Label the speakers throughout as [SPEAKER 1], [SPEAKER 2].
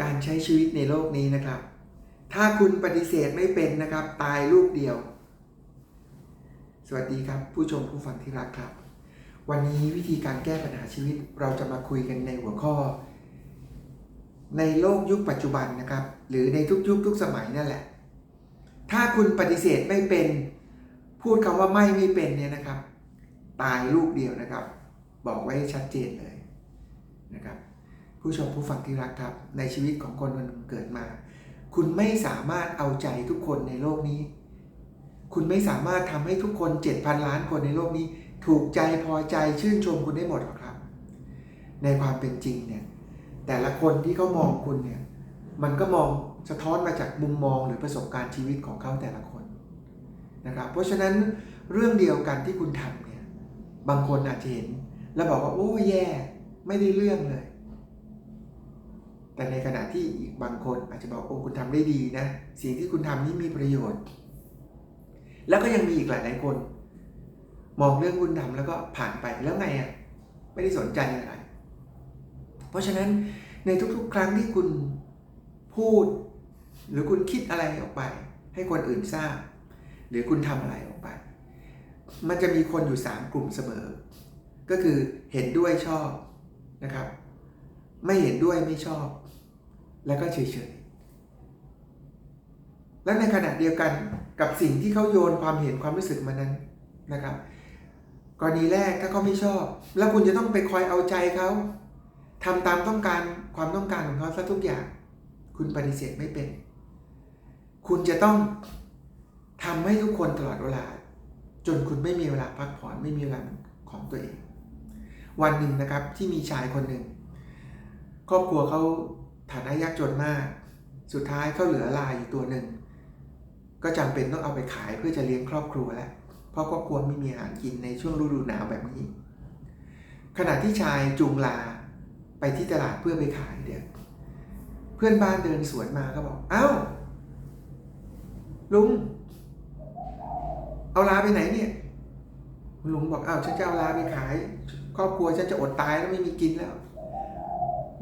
[SPEAKER 1] การใช้ชีวิตในโลกนี้นะครับ ถ้าคุณปฏิเสธไม่เป็นนะครับ ตายลูกเดียว สวัสดีครับผู้ชมผู้ฟังที่รักครับ วันนี้วิธีการแก้ปัญหาชีวิตเราจะมาคุยกันในหัวข้อ ในโลกยุคปัจจุบันนะครับ หรือในทุกยุคทุกสมัยนั่นแหละ ถ้าคุณปฏิเสธไม่เป็น พูดคำว่าไม่ไม่เป็นเนี่ยนะครับ ตายลูกเดียวนะครับ บอกไว้ชัดเจนเลยนะครับ ผู้ชมผู้ฟังที่รักครับ ในชีวิตของคนคนหนึ่งเกิดมา คุณไม่สามารถเอาใจทุกคนในโลกนี้ คุณไม่สามารถทำให้ทุกคน7,000ล้านคนในโลกนี้ ถูกใจพอใจชื่นชมคุณได้หมดหรอกครับ ในความเป็นจริงเนี่ยแต่ละคนที่เขามองคุณเนี่ยมันก็มองสะท้อนมาจากมุมมองหรือประสบการณ์ชีวิตของเขาแต่ละคนนะครับเพราะฉะนั้นเรื่องเดียวกันที่คุณทำเนี่ยบางคนอาจจะเห็นแล้วบอกว่าโอ้แย่ ไม่ได้เรื่องเลย แต่ในขณะที่อีกบางคนอาจจะบอกโอ้คุณทำได้ดีนะ สิ่งที่คุณทำนี้มีประโยชน์ แล้วก็ยังมีอีกหลายหลายคน มองเรื่องคุณทำแล้วก็ผ่านไปแล้วไงอะไม่ได้สนใจอะไร เพราะฉะนั้นในทุกๆ ครั้งที่คุณพูด หรือคุณคิดอะไรออกไป ให้คนอื่นทราบ หรือคุณทำอะไรออกไป มันจะมีคนอยู่ 3 กลุ่มเสมอ ก็คือเห็นด้วยชอบนะครับ ไม่เห็นด้วยไม่ชอบ แล้วก็เฉยๆ และในขณะเดียวกันกับสิ่งที่เขาโยนความเห็นความรู้สึกมานั้นนะครับกรณีแรกถ้าเขาไม่ชอบ แล้วคุณจะต้องไปคอยเอาใจเขาทำตามต้องการความต้องการของเขาซะทุกอย่าง คุณปฏิเสธไม่เป็น คุณจะต้องทำให้ทุกคนตลอดเวลา จนคุณไม่มีเวลาพักผ่อนไม่มีเวลาของตัวเอง วันหนึ่งนะครับที่มีชายคนหนึ่ง ครอบครัวเขา ฐานะยากจนมาก สุดท้ายเขาเหลือลายอยู่ตัวหนึ่ง ก็จำเป็นต้องเอาไปขายเพื่อจะเลี้ยงครอบครัวแล้ว เพราะครอบครัวไม่มีอาหารกินในช่วงฤดูหนาวแบบนี้ ขณะที่ชายจูงลาไปที่ตลาดเพื่อไปขายเดี๋ยวเพื่อนบ้านเดินสวนมาก็บอก เอ้า ลุง เอาลาไปไหนเนี่ยลุงบอกอ้าวฉันจะเอาลาไปขาย ครอบครัวฉันจะอดตายแล้วไม่มีกินแล้ว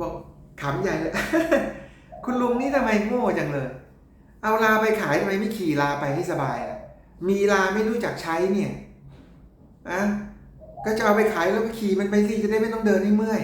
[SPEAKER 1] บอก ขำใหญ่เลย คุณลุงนี่ทำไมโง่จังเลย เอาลาไปขายทำไมไม่ขี่ลาไปให้สบายล่ะ มีลาไม่รู้จักใช้เนี่ยอะก็จะเอาไปขายแล้วก็ขี่มันไปสิจะได้ไม่ต้องเดินให้เมื่อย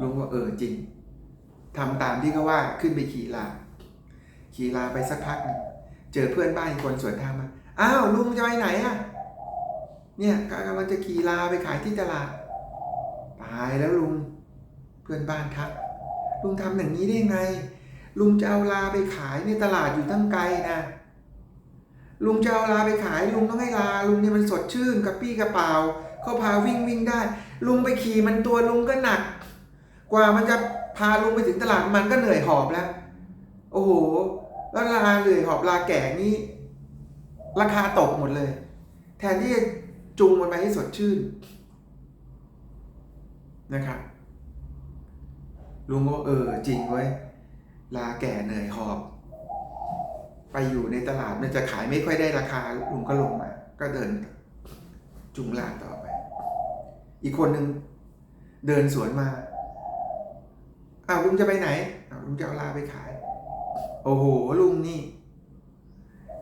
[SPEAKER 1] ลุงว่าเออจริงทำตามที่เขาว่าขึ้นไปขี่ลา ขี่ลาไปสักพักนึงเจอเพื่อนบ้านคนสวนทางมาอ้าวลุงจะไปไหนอะเนี่ยกำลังจะขี่ลาไปขายที่ตลาดตายแล้วลุง พื่อนบ้านทักลุงทำอย่างนี้ได้ไง ลุงจะเอาลาไปขายในตลาดอยู่ตั้งไกลนะ ลุงจะเอาลาไปขายลุงต้องให้ลาลุงเนี่ยมันสดชื่นกระปี้กระเป๋าเขาพาวิ่งวิ่งได้ ลุงไปขี่มันตัวลุงก็หนัก กว่ามันจะพาลุงไปถึงตลาดมันก็เหนื่อยหอบแล้ว โอ้โห แล้วลาเหนื่อยหอบลาแก่นี้ราคาตกหมดเลย แทนที่จะจูงมันไปให้สดชื่นนะครับ ลุงก็เออจริงเว้ยลาแก่เหนื่อยหอบ ไปอยู่ในตลาดมันจะขายไม่ค่อยได้ราคาลุงก็ลงมา ก็เดิน จุงลาต่อไป อีกคนหนึ่งเดินสวนมาอ้าวลุงจะไปไหนอ้าวลุงจะเอาลาไปขาย โอ้โหลุงนี่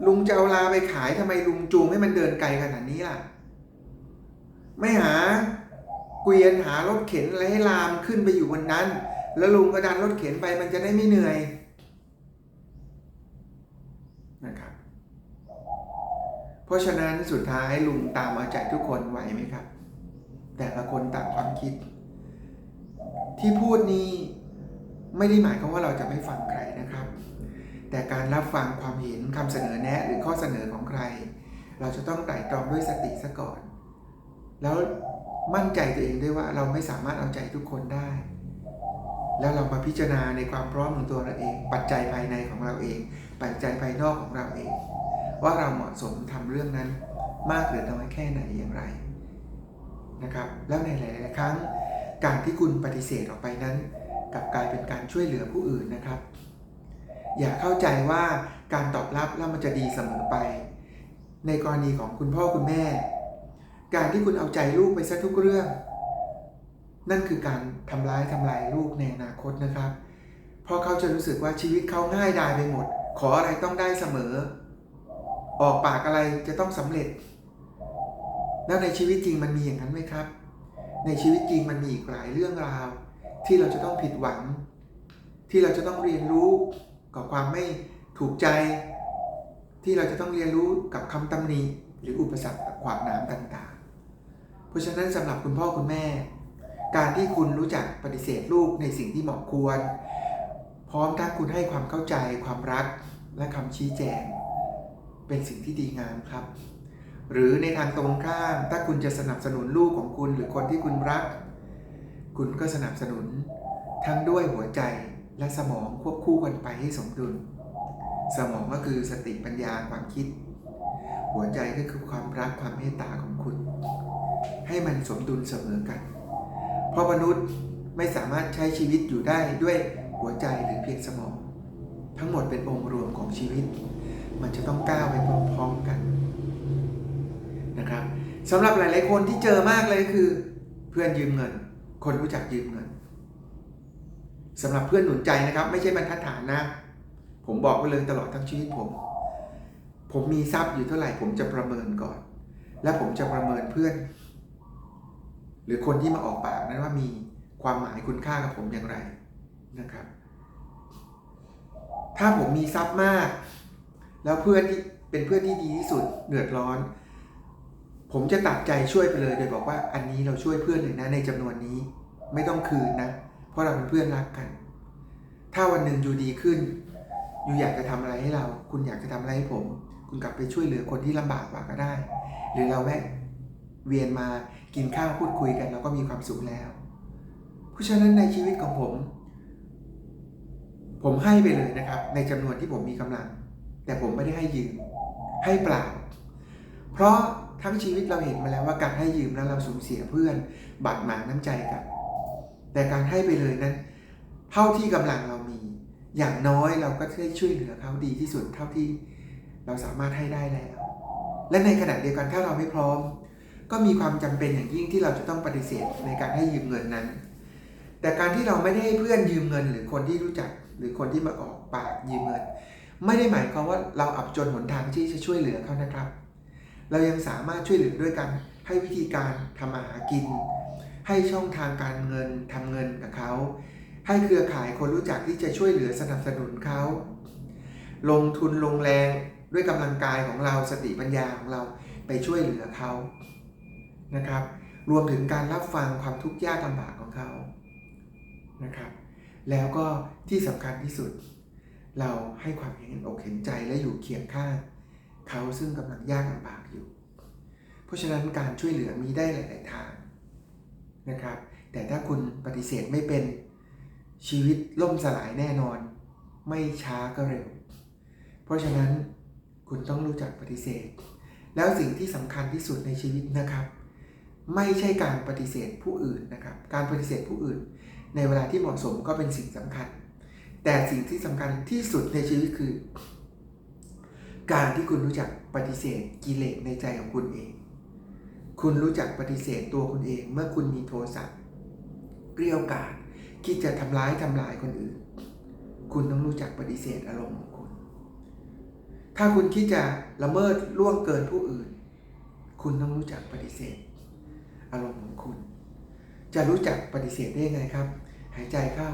[SPEAKER 1] ลุงจะเอาลาไปขายทำไมลุงจูงให้มันเดินไกลขนาดนี้ล่ะ ไม่หาเกวียนหารถเข็นอะไรให้ลามขึ้นไปอยู่บนนั้น แล้วลุงก็ดันรถเข็นไปมันจะได้ไม่เหนื่อยนะครับ เพราะฉะนั้นสุดท้ายลุงตามเอาใจทุกคนไหวไหมครับ แต่ละคนต่างความคิด ที่พูดนี้ไม่ได้หมายความว่าเราจะไม่ฟังใครนะครับ แต่การรับฟังความเห็นคำเสนอแนะหรือข้อเสนอของใคร เราจะต้องไตร่ตรองด้วยสติซะก่อน แล้วมั่นใจตัวเองด้วยว่าเราไม่สามารถเอาใจทุกคนได้ แล้วเรามาพิจารณาในความพร้อมของตัวเราเอง ปัจจัยภายในของเราเอง ปัจจัยภายนอกของเราเอง ว่าเราเหมาะสมทำเรื่องนั้นมากหรือน้อยแค่ไหนอย่างไรนะครับแล้วในหลาย ๆ ครั้ง การที่คุณปฏิเสธออกไปนั้นกลับกลายเป็นการช่วยเหลือผู้อื่นนะครับ อย่าเข้าใจว่าการตอบรับแล้วมันจะดีเสมอไป ในกรณีของคุณพ่อคุณแม่ การที่คุณเอาใจลูกไปซะทุกเรื่อง นั่นคือการทำร้ายทำลายลูกในอนาคตนะครับ เพราะเขาจะรู้สึกว่าชีวิตเขาง่ายดายไปหมด ขออะไรต้องได้เสมอ ออกปากอะไรจะต้องสำเร็จ แล้วในชีวิตจริงมันมีอย่างนั้นไหมครับ ในชีวิตจริงมันมีอีกหลายเรื่องราว ที่เราจะต้องผิดหวัง ที่เราจะต้องเรียนรู้กับความไม่ถูกใจ ที่เราจะต้องเรียนรู้กับคำตำหนิหรืออุปสรรคขวางหน้ำต่างๆ เพราะฉะนั้นสำหรับคุณพ่อคุณแม่ การที่คุณรู้จักปฏิเสธลูกในสิ่งที่เหมาะควร พร้อมทั้งคุณให้ความเข้าใจความรักและคำชี้แจง เป็นสิ่งที่ดีงามครับ หรือในทางตรงข้ามถ้าคุณจะสนับสนุนลูกของคุณหรือคนที่คุณรัก คุณก็สนับสนุน ทั้งด้วยหัวใจและสมองควบคู่กันไปให้สมดุล สมองก็คือสติปัญญาความคิด หัวใจก็คือความรักความเมตตาของคุณ ให้มันสมดุลเสมอกัน เพราะมนุษย์ไม่สามารถใช้ชีวิตอยู่ได้ด้วยหัวใจหรือเพียงสมอง ทั้งหมดเป็นองค์รวมของชีวิต มันจะต้องก้าวไปพร้อมๆกันนะครับสำหรับหลาย ๆ คนที่เจอมากเลยคือ เพื่อนยืมเงิน คนรู้จักยืมเงินสำหรับเพื่อนหนุนใจนะครับ ไม่ใช่บรรทัดฐานนะ ผมบอกไว้เลยตลอดทั้งชีวิตผม ผมมีทรัพย์อยู่เท่าไหร่ ผมจะประเมินก่อน และผมจะประเมินเพื่อน หรือคนที่มาออกปากนั้นว่ามีความหมายคุณค่ากับผมอย่างไรนะครับ ถ้าผมมีทรัพย์มาก แล้วเพื่อนที่เป็นเพื่อนที่ดีที่สุดเดือดร้อน ผมจะตัดใจช่วยไปเลยโดยบอกว่าอันนี้เราช่วยเพื่อนเลยนะในจำนวนนี้ไม่ต้องคืนนะ เพราะเราเป็นเพื่อนรักกัน ถ้าวันหนึ่งอยู่ดีขึ้น อยู่อยากจะทำอะไรให้เรา คุณอยากจะทำอะไรให้ผม คุณกลับไปช่วยเหลือคนที่ลำบากกว่าก็ได้ หรือเราแวะ เวียนมากินข้าวพูดคุยกันเราก็มีความสุขแล้ว เพราะฉะนั้นในชีวิตของผม ผมให้ไปเลยนะครับ ในจำนวนที่ผมมีกำลัง แต่ผมไม่ได้ให้ยืมให้เปล่า เพราะทั้งชีวิตเราเห็นมาแล้วว่าการให้ยืมแล้วเราสูญเสียเพื่อนบาดหมางน้ำใจกัน แต่การให้ไปเลยนั้น เท่าที่กำลังเรามี อย่างน้อยเราก็ได้ช่วยเหลือเขาดีที่สุดเท่าที่เราสามารถให้ได้แล้ว และในขณะเดียวกันถ้าเราไม่พร้อม ก็มีความจำเป็นอย่างยิ่งที่เราจะต้องปฏิเสธในการให้ยืมเงินนั้น แต่การที่เราไม่ได้ให้เพื่อนยืมเงิน หรือคนที่รู้จัก หรือคนที่มาออกปากยืมเงิน ไม่ได้หมายความว่าเราอับจนหนทางที่จะช่วยเหลือเขานะครับ เรายังสามารถช่วยเหลือด้วยกันให้วิธีการทำอาหากิน ให้ช่องทางการเงินทำเงินกับเขาให้เครือข่ายคนรู้จักที่จะช่วยเหลือสนับสนุนเขาลงทุนลงแรงด้วยกำลังกายของเราสติปัญญาของเราไปช่วยเหลือเขา นะครับ รวมถึงการรับฟังความทุกข์ยากลำบากของเขานะครับ แล้วก็ที่สำคัญที่สุด เราให้ความเห็นอกเห็นใจและอยู่เคียงข้างเขาซึ่งกำลังยากลำบากอยู่ เพราะฉะนั้นการช่วยเหลือมีได้หลาย ๆ ทางนะครับ แต่ถ้าคุณปฏิเสธไม่เป็นชีวิตล่มสลายแน่นอน ไม่ช้าก็เร็ว เพราะฉะนั้นคุณต้องรู้จักปฏิเสธ แล้วสิ่งที่สำคัญที่สุดในชีวิตนะครับ ไม่ใช่การปฏิเสธผู้อื่นนะครับ การปฏิเสธผู้อื่น ในเวลาที่เหมาะสมก็เป็นสิ่งสำคัญ แต่สิ่งที่สำคัญที่สุดในชีวิตคือ การที่คุณรู้จักปฏิเสธกิเลสในใจของคุณเอง คุณรู้จักปฏิเสธตัวคุณเอง เมื่อคุณมีโทสะเกลียวกาดคิดจะทำร้ายทำลายคนอื่น คุณต้องรู้จักปฏิเสธอารมณ์ของคุณ ถ้าคุณคิดจะละเมิดล่วงเกินผู้อื่น คุณต้องรู้จักปฏิเสธ อารมณ์ของคุณ จะรู้จักปฏิเสธได้ยังไงครับ หายใจเข้า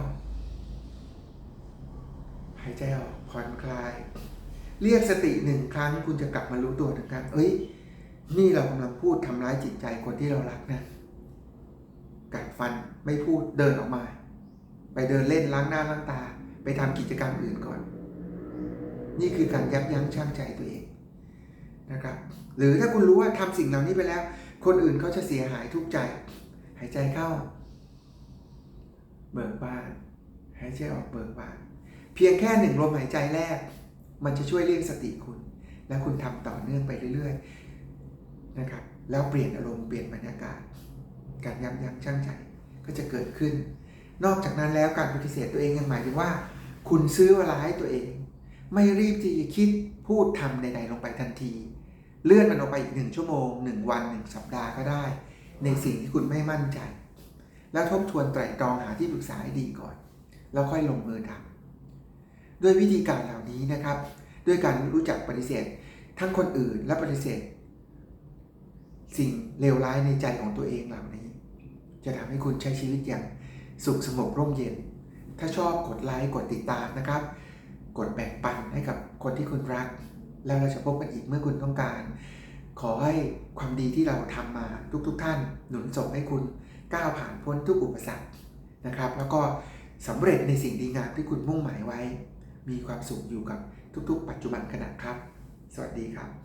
[SPEAKER 1] หายใจออกผ่อนคลาย เรียกสติหนึ่งครั้งคุณจะกลับมารู้ตัวหนึ่งครั้งเอ้ย นี่เรากำลังพูดทำร้ายจิตใจคนที่เรารักนะกัดฟันไม่พูดเดินออกมา ไปเดินเล่นล้างหน้าล้างตา ไปทำกิจกรรมอื่นก่อน นี่คือการยับยั้งชั่งใจตัวเองนะครับหรือถ้าคุณรู้ว่าทำสิ่งเหล่านี้ไปแล้ว คนอื่นเขาจะเสียหายทุกใจ หายใจเข้า เบิกบาน หายใจออกเบิกบาน เพียงแค่หนึ่งลมหายใจแรก มันจะช่วยเรียกสติคุณ และคุณทำต่อเนื่องไปเรื่อยๆนะครับ แล้วเปลี่ยนอารมณ์เปลี่ยนบรรยากาศ การยับยั้งชั่งใจก็จะเกิดขึ้น นอกจากนั้นแล้วการปฏิเสธตัวเองยังหมายถึงว่า คุณซื้อเวลาให้ตัวเอง ไม่รีบที่จะคิดพูดทำใดๆลงไปทันที เลื่อนมันออกไปอีกหนึ่งชั่วโมงหนึ่งวันหนึ่งสัปดาห์ก็ได้ ในสิ่งที่คุณไม่มั่นใจ แล้วทบทวนไตร่ตรองหาที่ปรึกษาให้ดีก่อน แล้วค่อยลงมือทำด้วยวิธีการเหล่านี้นะครับ ด้วยการรู้จักปฏิเสธ ทั้งคนอื่นและปฏิเสธ สิ่งเลวร้ายในใจของตัวเองเหล่านี้ จะทำให้คุณใช้ชีวิตอย่างสุขสงบร่มเย็น ถ้าชอบกดไลค์กดติดตามนะครับ กดแบ่งปันให้กับคนที่คุณรัก แล้วเราจะพบกันอีกเมื่อคุณต้องการ ขอให้ความดีที่เราทำมาทุกๆทท่าน หนุนส่งให้คุณก้าวผ่านพ้นทุกอุปสรรคนะครับ แล้วก็สำเร็จในสิ่งดีงามที่คุณมุ่งหมายไว้ มีความสุขอยู่กับทุกๆ ปัจจุบันขณะครับ สวัสดีครับ